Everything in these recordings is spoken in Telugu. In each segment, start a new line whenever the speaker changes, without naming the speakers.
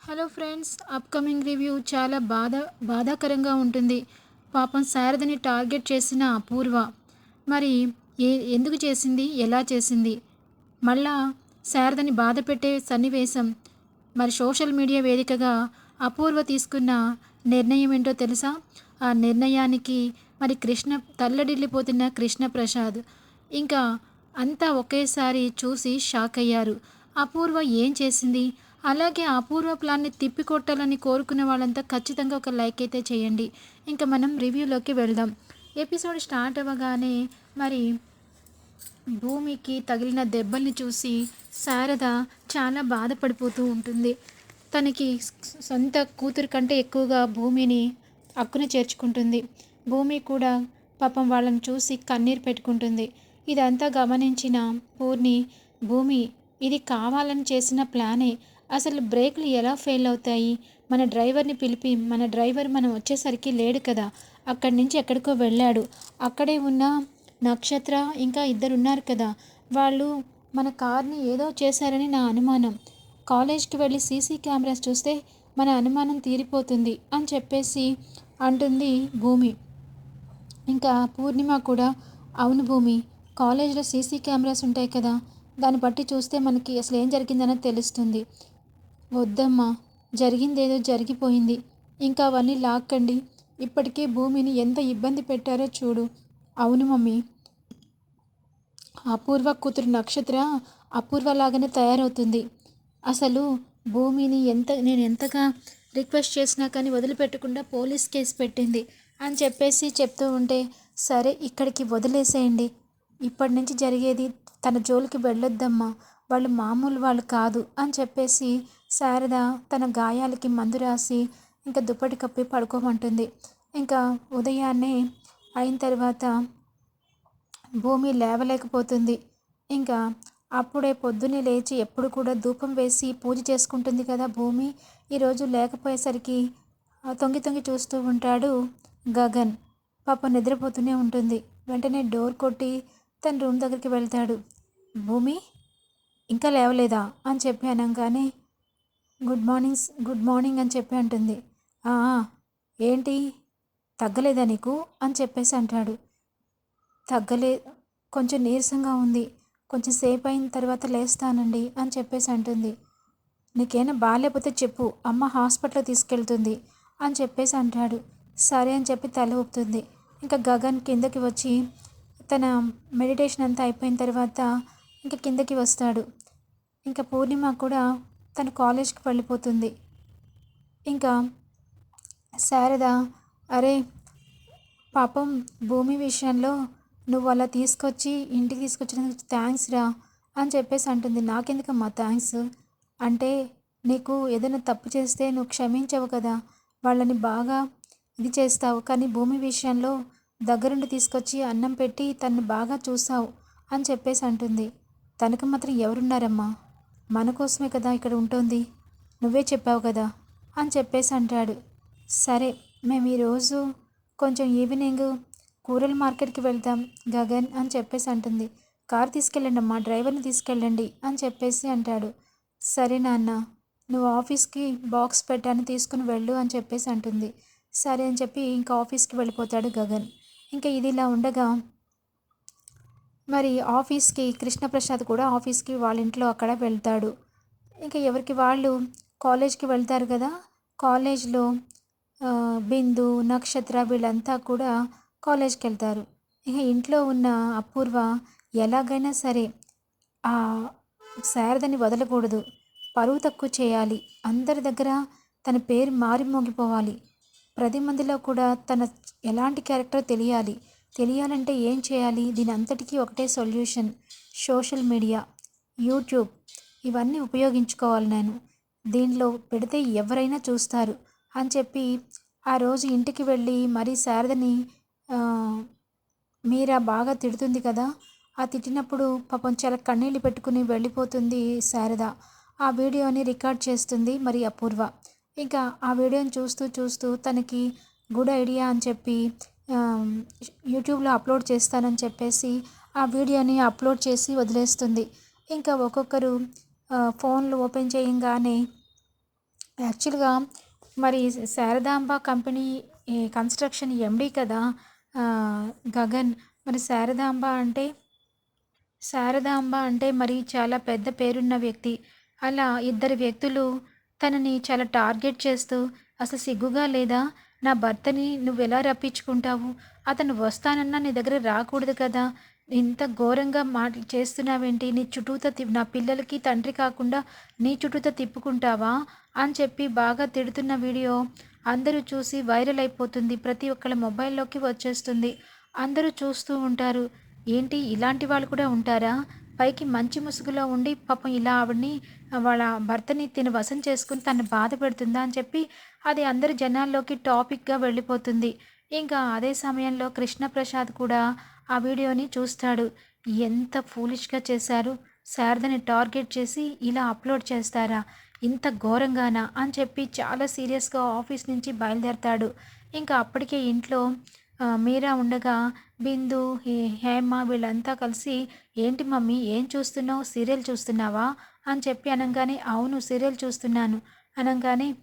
హలో ఫ్రెండ్స్ అప్కమింగ్ రివ్యూ చాలా బాధ బాధాకరంగా ఉంటుంది. పాపం శారదని టార్గెట్ చేసిన అపూర్వ. మరి ఏ ఎందుకు చేసింది? ఎలా చేసింది? మళ్ళా శారదని బాధ పెట్టే సన్నివేశం. మరి సోషల్ మీడియా వేదికగా అపూర్వ తీసుకున్న నిర్ణయం ఏంటో తెలుసా? ఆ నిర్ణయానికి మరి కృష్ణ తల్లడిల్లిపోతున్న కృష్ణ ప్రసాద్ ఇంకా అంతా ఒకేసారి చూసి షాక్ అయ్యారు అపూర్వ ఏం చేసింది? అలాగే అపూర్వ ప్లాన్ని తిప్పికొట్టాలని కోరుకునే వాళ్ళంతా ఖచ్చితంగా ఒక లైక్ అయితే చేయండి. ఇంకా మనం రివ్యూలోకి వెళ్దాం. ఎపిసోడ్ స్టార్ట్ అవ్వగానే మరి భూమికి తగిలిన దెబ్బల్ని చూసి శారద చాలా బాధపడిపోతూ ఉంటుంది. తనకి సొంత కూతురు కంటే ఎక్కువగా భూమిని అక్కున చేర్చుకుంటుంది. భూమి కూడా పాపం వాళ్ళని చూసి కన్నీరు పెట్టుకుంటుంది. ఇదంతా గమనించిన పూర్ణి భూమి ఇది కావాలని చేసిన ప్లానే. అసలు బ్రేక్లు ఎలా ఫెయిల్ అవుతాయి? మన డ్రైవర్ని పిలిపి మన డ్రైవర్ మనం వచ్చేసరికి లేడు కదా? అక్కడి నుంచి ఎక్కడికో వెళ్ళాడు. అక్కడే ఉన్న నక్షత్ర ఇంకా ఇద్దరు ఉన్నారు కదా? వాళ్ళు మన కార్ని ఏదో చేశారని నా అనుమానం. కాలేజ్కి వెళ్ళి సీసీ కెమెరాస్ చూస్తే మన అనుమానం తీరిపోతుంది అని చెప్పేసి అంటుంది భూమి. ఇంకా పూర్ణిమ కూడా అవును భూమి కాలేజ్లో సీసీ కెమెరాస్ ఉంటాయి కదా? దాన్ని బట్టి చూస్తే మనకి అసలు ఏం జరిగిందన్నది తెలుస్తుంది. వద్దమ్మా జరిగిందేదో జరిగిపోయింది. ఇంకా అవన్నీ లాక్కండి. ఇప్పటికే భూమిని ఎంత ఇబ్బంది పెట్టారో చూడు. అవును మమ్మీ. అపూర్వ కూతురు నక్షత్ర అపూర్వలాగానే తయారవుతుంది. అసలు భూమిని ఎంత నేను ఎంతగా రిక్వెస్ట్ చేసినా కానీ వదిలిపెట్టకుండా పోలీస్ కేసు పెట్టింది అని చెప్పేసి చెప్తూ ఉంటే సరే ఇక్కడికి వదిలేసేయండి. ఇప్పటి నుంచి జరిగేది తన జోలికి వెళ్ళొద్దమ్మా. వాళ్ళు మామూలు వాళ్ళు కాదు అని చెప్పేసి శారద తన గాయాలకి మందు రాసి ఇంకా దుప్పటి కప్పి పడుకోమంటుంది. ఇంకా ఉదయాన్నే అయిన తర్వాత భూమి లేవలేకపోతుంది. ఇంకా అప్పుడే పొద్దున్నే లేచి ఎప్పుడు కూడా ధూపం వేసి పూజ చేసుకుంటుంది కదా భూమి. ఈరోజు లేకపోయేసరికి తొంగి తొంగి చూస్తూ ఉంటాడు గగన్. పాప నిద్రపోతూనే ఉంటుంది. వెంటనే డోర్ కొట్టి తన రూమ్ దగ్గరికి వెళ్తాడు. భూమి? ఇంకా లేవలేదా? అని చెప్పి అనగానే గుడ్ మార్నింగ్ గుడ్ మార్నింగ్ అని చెప్పి అంటుంది. ఏంటి? తగ్గలేదా నీకు? అని చెప్పేసి అంటాడు. తగ్గలే కొంచెం నీరసంగా ఉంది. కొంచెం సేపు అయిన తర్వాత లేస్తానండి అని చెప్పేసి అంటుంది. నీకేనా బాగాలేకపోతే చెప్పు. అమ్మ హాస్పిటల్ తీసుకెళ్తుంది అని చెప్పేసి అంటాడు. సరే అని చెప్పి తల ఊపుతుంది. ఇంకా గగన్ కిందకి వచ్చి తన మెడిటేషన్ అంతా అయిపోయిన తర్వాత ఇంకా కిందకి వస్తాడు. ఇంకా పూర్ణిమ కూడా తన కాలేజ్కి వెళ్ళిపోతుంది. ఇంకా శారద అరే పాపం భూమి విషయంలో నువ్వు అలా తీసుకొచ్చి ఇంటికి తీసుకొచ్చినందుకు థ్యాంక్స్ రా అని చెప్పేసి అంటుంది. నాకెందుకమ్మా థ్యాంక్స్ అంటే నీకు ఏదైనా తప్పు చేస్తే నువ్వు క్షమించవు కదా. వాళ్ళని బాగా ఇది చేస్తావు. కానీ భూమి విషయంలో దగ్గరుండి తీసుకొచ్చి అన్నం పెట్టి తను బాగా చూసావు అని చెప్పేసి అంటుంది. తనకు మాత్రం ఎవరున్నారమ్మా? మన కోసమే కదా ఇక్కడ ఉంటుంది. నువ్వే చెప్పావు కదా అని చెప్పేసి అంటాడు. సరే మేము ఈరోజు కొంచెం ఈవినింగ్ కూరల మార్కెట్కి వెళ్తాం గగన్ అని చెప్పేసి అంటుంది. కార్ తీసుకెళ్ళండి అమ్మా డ్రైవర్ని తీసుకెళ్ళండి అని చెప్పేసి అంటాడు. సరే నాన్న నువ్వు ఆఫీస్కి బాక్స్ పెట్టాను తీసుకుని వెళ్ళు అని చెప్పేసి అంటుంది. సరే అని చెప్పి ఇంకా ఆఫీస్కి వెళ్ళిపోతాడు గగన్. ఇంకా ఇది ఇలా ఉండగా మరి ఆఫీస్కి కృష్ణప్రసాద్ కూడా ఆఫీస్కి వాళ్ళ ఇంట్లో అక్కడ వెళ్తాడు. ఇంకా ఎవరికి వాళ్ళు కాలేజ్కి వెళ్తారు కదా కాలేజ్లో బిందు నక్షత్ర వీళ్ళంతా కూడా కాలేజ్కి వెళ్తారు. ఇక ఇంట్లో ఉన్న అపూర్వ ఎలాగైనా సరే ఆ శారదని వదలకూడదు. పరువు తక్కువ చేయాలి. అందరి దగ్గర తన పేరు మారి మోగిపోవాలి. ప్రతి మందిలో కూడా తన ఎలాంటి క్యారెక్టర్ తెలియాలి. తెలియాలంటే ఏం చేయాలి? దీని అంతటికీ ఒకటే సొల్యూషన్. సోషల్ మీడియా యూట్యూబ్ ఇవన్నీ ఉపయోగించుకోవాలి నేను. దీనిలో పెడితే ఎవరైనా చూస్తారు. అని చెప్పి ఆ రోజు ఇంటికి వెళ్ళి మరీ శారదని మీరా బాగా తిడుతుంది కదా? ఆ తిట్టినప్పుడు పాపం చాలా కన్నీళ్ళు పెట్టుకుని వెళ్ళిపోతుంది శారద. ఆ వీడియోని రికార్డ్ చేస్తుంది మరి అపూర్వ. ఇంకా ఆ వీడియోని చూస్తూ చూస్తూ తనకి గుడ్ ఐడియా అని చెప్పి యూట్యూబ్లో అప్లోడ్ చేస్తానని చెప్పేసి ఆ వీడియోని అప్లోడ్ చేసి వదిలేస్తుంది. ఇంకా ఒక్కొక్కరు ఫోన్లు ఓపెన్ చేయంగానే యాక్చువల్గా మరి శారదాంబ కంపెనీ కన్స్ట్రక్షన్ ఎండి కదా గగన్. మరి శారదాంబ అంటే శారదాంబ అంటే మరి చాలా పెద్ద పేరున్న వ్యక్తి. అలా ఇద్దరు వ్యక్తులు తనని చాలా టార్గెట్ చేస్తూ అసలు సిగ్గుగా లేదా? నా భర్తని నువ్వు ఎలా రప్పించుకుంటావు? అతను వస్తానన్నా నీ దగ్గర రాకూడదు కదా. ఇంత ఘోరంగా మాటలు చేస్తున్నావేంటి? నీ చుట్టూత నా పిల్లలకి తండ్రి కాకుండా నీ చుట్టూత తిప్పుకుంటావా? అని చెప్పి బాగా తిడుతున్న వీడియో అందరూ చూసి వైరల్ అయిపోతుంది. ప్రతి ఒక్కళ్ళ మొబైల్లోకి వచ్చేస్తుంది. అందరూ చూస్తూ ఉంటారు. ఏంటి? ఇలాంటి వాళ్ళు కూడా ఉంటారా? పైకి మంచి ముసుగులో ఉండి పాపం ఇలా ఆవిడ్ని వాళ్ళ భర్తని తిను వశం చేసుకుని తను బాధ పెడుతుందా అని చెప్పి అది అందరి జనాల్లోకి టాపిక్గా వెళ్ళిపోతుంది. ఇంకా అదే సమయంలో కృష్ణప్రసాద్ కూడా ఆ వీడియోని చూస్తాడు. ఎంత ఫూలిష్గా చేశారు. శారదని టార్గెట్ చేసి ఇలా అప్లోడ్ చేస్తారా. ఇంత ఘోరంగానా అని చెప్పి చాలా సీరియస్గా ఆఫీస్ నుంచి బయలుదేరతాడు. ఇంకా అప్పటికే ఇంట్లో మీరా ఉండగా బిందు హేమ వీళ్ళంతా కలిసి ఏంటి మమ్మీ ఏం చూస్తున్నావు? సీరియల్ చూస్తున్నావా? అని చెప్పి అనగానే అవును సీరియల్ చూస్తున్నాను. అనగానే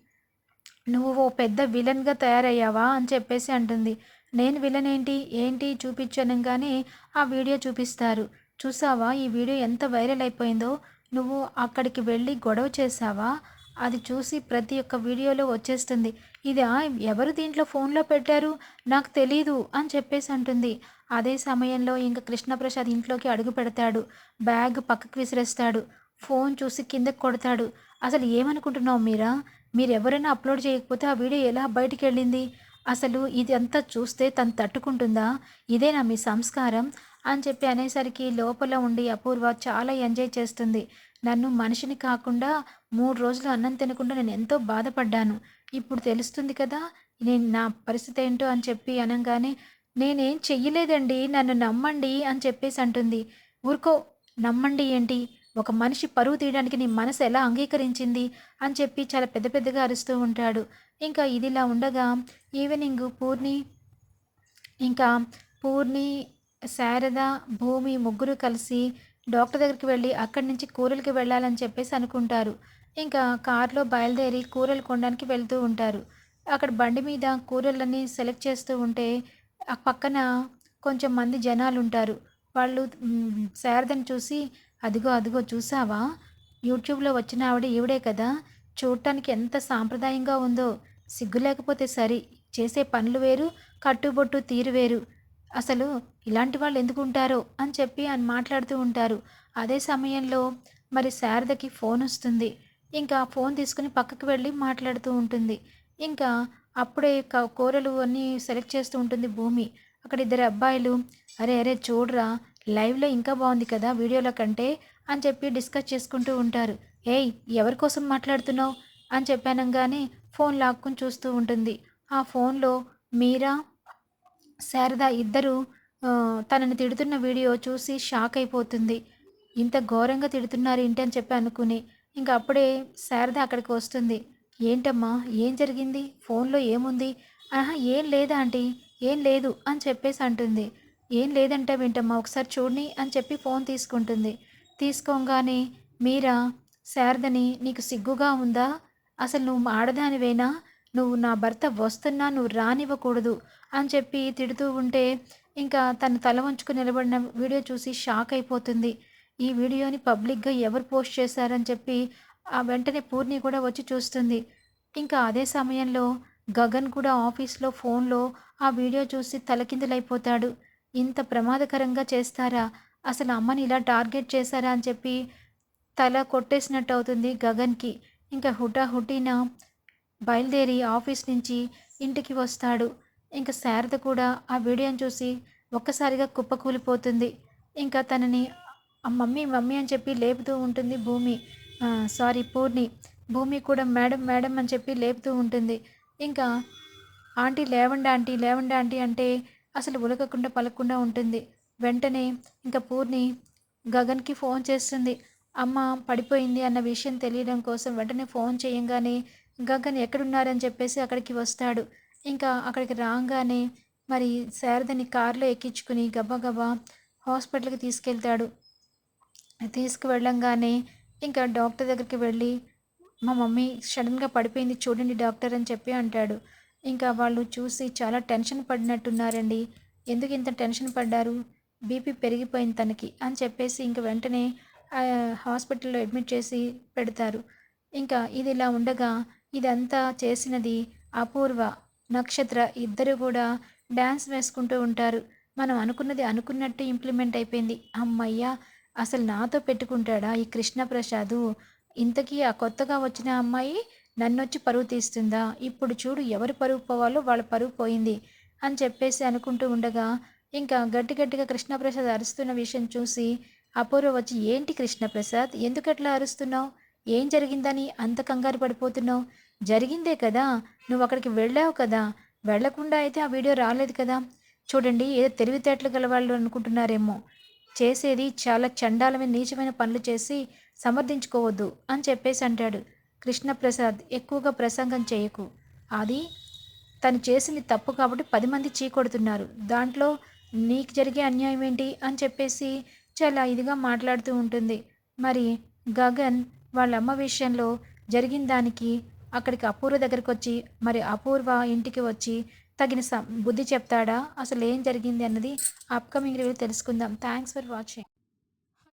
నువ్వు ఓ పెద్ద విలన్గా తయారయ్యావా? అని చెప్పేసి అంటుంది. నేను విలన్ ఏంటి? ఏంటి? చూపించు అనగానే ఆ వీడియో చూపిస్తారు. చూసావా? ఈ వీడియో ఎంత వైరల్ అయిపోయిందో? నువ్వు అక్కడికి వెళ్ళి గొడవ చేసావా? అది చూసి ప్రతి ఒక్క వీడియోలో వచ్చేస్తుంది. ఇది? ఎవరు దీంట్లో ఫోన్లో పెట్టారు? నాకు తెలీదు. అని చెప్పేసి అంటుంది. అదే సమయంలో ఇంకా కృష్ణప్రసాద్ ఇంట్లోకి అడుగు పెడతాడు. బ్యాగ్ పక్కకు విసిరేస్తాడు. ఫోన్ చూసి కిందకి కొడతాడు. అసలు ఏమనుకుంటున్నావు మీరా? మీరు ఎవరైనా అప్లోడ్ చేయకపోతే ఆ వీడియో ఎలా బయటికి వెళ్ళింది అసలు ఇది అంతా చూస్తే తను తట్టుకుంటుందా? ఇదేనా మీ సంస్కారం? అని చెప్పి అనేసరికి లోపల ఉండి అపూర్వ చాలా ఎంజాయ్ చేస్తుంది. నన్ను మనిషిని కాకుండా మూడు రోజులు అన్నం తినకుండా నేను ఎంతో బాధపడ్డాను. ఇప్పుడు తెలుస్తుంది కదా నేను నా పరిస్థితి ఏంటో అని చెప్పి అనగానే నేనేం చెయ్యలేదండి. నన్ను నమ్మండి అని చెప్పేసి అంటుంది. ఊరుకో నమ్మండి ఏంటి? ఒక మనిషి పరువు తీయడానికి నీ మనసు ఎలా అంగీకరించింది అని చెప్పి చాలా పెద్ద పెద్దగా అరుస్తూ ఉంటాడు. ఇంకా ఇదిలా ఉండగా ఈవినింగ్ పూర్ణి ఇంకా పూర్ణి శారద భూమి ముగ్గురు కలిసి డాక్టర్ దగ్గరికి వెళ్ళి అక్కడి నుంచి కూరలకి వెళ్ళాలని చెప్పేసి అనుకుంటారు. ఇంకా కారులో బయలుదేరి కూరలు కొనడానికి వెళ్తూ ఉంటారు. అక్కడ బండి మీద కూరలన్నీ సెలెక్ట్ చేస్తూ ఉంటే ఆ పక్కన కొంచెం మంది జనాలు ఉంటారు. వాళ్ళు శారదని శారదను చూసి అదిగో అదిగో చూసావా? యూట్యూబ్లో వచ్చిన ఆవిడ ఈవిడే కదా. చూడటానికి ఎంత సాంప్రదాయంగా ఉందో. సిగ్గు లేకపోతే సరి. చేసే పనులు వేరు కట్టుబొట్టు తీరు వేరు. అసలు ఇలాంటి వాళ్ళు ఎందుకు ఉంటారో అని చెప్పి ఆయన మాట్లాడుతూ ఉంటారు. అదే సమయంలో మరి శారదకి ఫోన్ వస్తుంది. ఇంకా ఫోన్ తీసుకుని పక్కకు వెళ్ళి మాట్లాడుతూ ఉంటుంది. ఇంకా అప్పుడే కూరలు అన్నీ సెలెక్ట్ చేస్తూ ఉంటుంది భూమి. అక్కడ ఇద్దరు అబ్బాయిలు అరే అరే చూడరా. లైవ్లో ఇంకా బాగుంది కదా వీడియోల కంటే అని చెప్పి డిస్కస్ చేసుకుంటూ ఉంటారు. ఏయ్ ఎవరి కోసం మాట్లాడుతున్నావు? అని చెప్పానంగానే ఫోన్ లాక్కుని చూస్తూ ఉంటుంది. ఆ ఫోన్లో మీరా శారద ఇద్దరు తనని తిడుతున్న వీడియో చూసి షాక్ అయిపోతుంది. ఇంత ఘోరంగా తిడుతున్నారు ఏంటి అని చెప్పి అనుకుని ఇంకా అప్పుడే శారద అక్కడికి వస్తుంది. ఏంటమ్మా ఏం జరిగింది? ఫోన్లో ఏముంది? ఆహా ఏం లేదా ఆంటీ? ఏం లేదు అని చెప్పేసి అంటుంది. ఏం లేదంటే వింటమ్మా ఒకసారి చూడని అని చెప్పి ఫోన్ తీసుకుంటుంది. తీసుకోగానే మీరా శారదని నీకు సిగ్గుగా ఉందా? అసలు నువ్వు ఆడదానివేనా? నువ్వు నా భర్త వస్తున్నా నువ్వు రానివ్వకూడదు అని చెప్పి తిడుతూ ఉంటే ఇంకా తను తల వంచుకుని నిలబడిన వీడియో చూసి షాక్ అయిపోతుంది. ఈ వీడియోని పబ్లిక్గా ఎవరు పోస్ట్ చేశారని చెప్పి ఆ వెంటనే పూర్ణి కూడా వచ్చి చూస్తుంది. ఇంకా అదే సమయంలో గగన్ కూడా ఆఫీస్లో ఫోన్లో ఆ వీడియో చూసి తలకిందులైపోతాడు. ఇంత ప్రమాదకరంగా చేస్తారా? అసలు అమ్మని ఇలా టార్గెట్ చేశారా అని చెప్పి తల కొట్టేసినట్టు అవుతుంది గగన్కి. ఇంకా హుటా హుటీన బయలుదేరి ఆఫీస్ నుంచి ఇంటికి వస్తాడు. ఇంకా శారద కూడా ఆ వీడియోని చూసి ఒక్కసారిగా కుప్పకూలిపోతుంది. ఇంకా తనని మమ్మీ మమ్మీ అని చెప్పి లేపుతూ ఉంటుంది భూమి. సారీ పూర్ణి భూమి కూడా మేడం మేడం అని చెప్పి లేపుతూ ఉంటుంది. ఇంకా ఆంటీ లేవండి ఆంటీ లేవండి ఆంటీ అంటే అసలు ఉలకకుండా పలకకుండా ఉంటుంది. వెంటనే ఇంకా పూర్ణి గగన్కి ఫోన్ చేస్తుంది. అమ్మ పడిపోయింది అన్న విషయం తెలియడం కోసం వెంటనే ఫోన్ చేయంగానే గగన్ ఎక్కడున్నారని చెప్పేసి అక్కడికి వస్తాడు. ఇంకా అక్కడికి రాగానే మరి శారదని కారులో ఎక్కించుకుని గబగబా హాస్పిటల్కి తీసుకెళ్తాడు. తీసుకువెళ్ళంగానే ఇంకా డాక్టర్ దగ్గరికి వెళ్ళి మా మమ్మీ సడన్గా పడిపోయింది చూడండి డాక్టర్ అని చెప్పి అంటాడు. ఇంకా వాళ్ళు చూసి చాలా టెన్షన్ పడినట్టున్నారండి. ఎందుకు ఇంత టెన్షన్ పడ్డారు? బీపీ పెరిగిపోయింది తనకి అని చెప్పేసి ఇంక వెంటనే హాస్పిటల్లో అడ్మిట్ చేసి పెడతారు. ఇంకా ఇది ఇలా ఉండగా ఇదంతా చేసినది అపూర్వ నక్షత్ర ఇద్దరు కూడా డ్యాన్స్ వేసుకుంటూ ఉంటారు. మనం అనుకున్నది అనుకున్నట్టు ఇంప్లిమెంట్ అయిపోయింది. అమ్మయ్య అసలు నాతో పెట్టుకుంటాడా ఈ కృష్ణప్రసాదు? ఇంతకీ ఆ కొత్తగా వచ్చిన అమ్మాయి నన్నొచ్చి పరువు తీస్తుందా? ఇప్పుడు చూడు ఎవరు పరువు పోవాలో వాళ్ళ పరువు పోయింది అని చెప్పేసి అనుకుంటూ ఉండగా ఇంకా గట్టి గట్టిగా కృష్ణప్రసాద్ అరుస్తున్న విషయం చూసి అపూర్వ వచ్చి ఏంటి కృష్ణప్రసాద్? ఎందుకట్లా అరుస్తున్నావు? ఏం జరిగిందని అంత కంగారు పడిపోతున్నావు? జరిగిందే కదా? నువ్వు అక్కడికి వెళ్ళావు కదా? వెళ్ళకుండా అయితే ఆ వీడియో రాలేదు కదా? చూడండి ఏదో తెలివితేటలు గల వాళ్ళు అనుకుంటున్నారేమో. చేసేది చాలా చండాలమైన నీచమైన పనులు చేసి సమర్థించుకోవద్దు అని చెప్పేసి అంటాడు. కృష్ణప్రసాద్ ఎక్కువగా ప్రసంగం చేయకు. అది తను చేసింది తప్పు కాబట్టి పది మంది చీకొడుతున్నారు దాంట్లో నీకు జరిగే అన్యాయం ఏంటి? అని చెప్పేసి చాలా ఇదిగా మాట్లాడుతూ ఉంటుంది. మరి గగన్ వాళ్ళ అమ్మ విషయంలో జరిగిన దానికి అక్కడికి అపూర్వ దగ్గరికి వచ్చి మరి అపూర్వ ఇంటికి వచ్చి తగిన బుద్ధి చెప్తాడా? అసలు ఏం జరిగింది అన్నది అప్కమింగ్ రివ్యూ తెలుసుకుందాం. Thanks for watching